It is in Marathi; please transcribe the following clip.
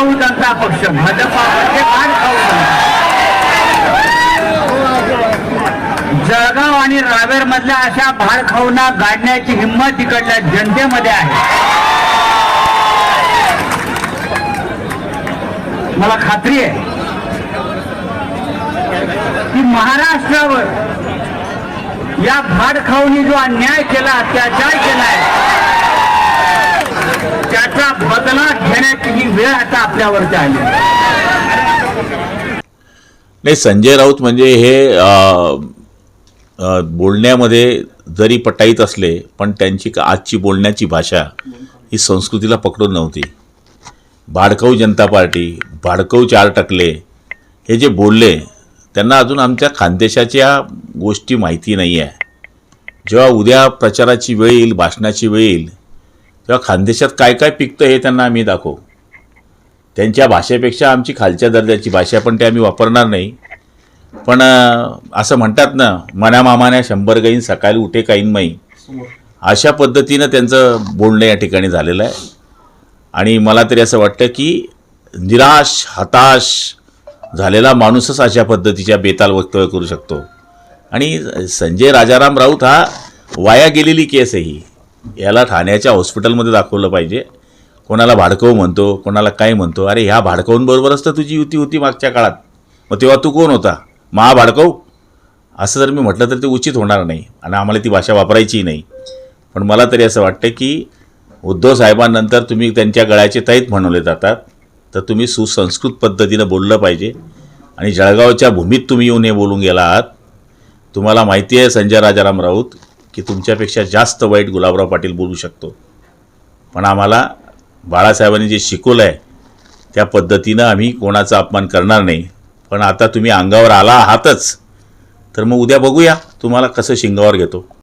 खाऊ आपला पक्ष भाजपा म्हणजे भाड खाऊ जळगाव आणि रावेर मधल्या अशा भाड खाऊना गाडण्याची हिंमत इकडल्या जनतेमध्ये आहे. मला खात्री आहे की महाराष्ट्रावर या भाड खाऊनी जो अन्याय केला अत्याचार केलाय त्याचा बदला घेण्याची ही वेळ आता आपल्यावरती आली. नाही संजय राऊत म्हणजे हे बोलण्यामध्ये जरी पटाईत असले पण त्यांची का- आजची बोलण्याची भाषा ही संस्कृतीला पकडून नव्हती. भाडकऊ जनता पार्टी भाडकऊ चार टकले हे जे बोलले त्यांना अजून आमच्या खानदेशाच्या गोष्टी माहिती नाही आहे जेव्हा उद्या प्रचाराची वेळ येईल भाषणाची वेळ येईल तेव्हा खानदेशात काय काय पिकतं हे त्यांना आम्ही दाखवू. त्यांच्या भाषेपेक्षा आमची खालच्या दर्जाची भाषा पण ते आम्ही वापरणार नाही. पण असं म्हणतात ना मना शंभर गाईन सकाळी उठे काईन माई. अशा पद्धतीनं त्यांचं बोलणं या ठिकाणी झालेलं आहे. आणि मला तरी असं वाटतं की निराश हताश झालेला माणूसच अशा पद्धतीच्या बेताल वक्तव्य करू शकतो. आणि संजय राजाराम राऊत हा वाया गेलेली केस आहे ही याला ठाण्याच्या हॉस्पिटलमध्ये दाखवलं पाहिजे. कोणाला भाडकव म्हणतो कोणाला काय म्हणतो अरे ह्या भाडकवूंबरोबरच तर तुझी युती होती मागच्या काळात. मग तेव्हा तू कोण होता? महाभाडकव असं जर मी म्हटलं तर ते उचित होणार नाही आणि आम्हाला ती भाषा वापरायची नाही. पण मला तरी असं वाटतं की उद्धव साहेबांनंतर तुम्ही त्यांच्या गळ्याचे तैत म्हणवले जातात. तर तुम्ही सुसंस्कृत पद्धतीनं बोललं पाहिजे. आणि जळगावच्या भूमीत तुम्ही येऊन हे बोलून गेला आहात तुम्हाला माहिती आहे संजय राजाराम राऊत की तुमच्यापेक्षा जास्त वाईट गुलाबराव पाटील बोलू शकतो. पण आम्हाला बाळासाहेबांनी जे शिकवलं आहे त्या पद्धतीनं आम्ही कोणाचा अपमान करणार नाही. पण आता तुम्ही अंगावर आला आहातच तर मग उद्या बघूया तुम्हाला कसं शिंगावर घेतो.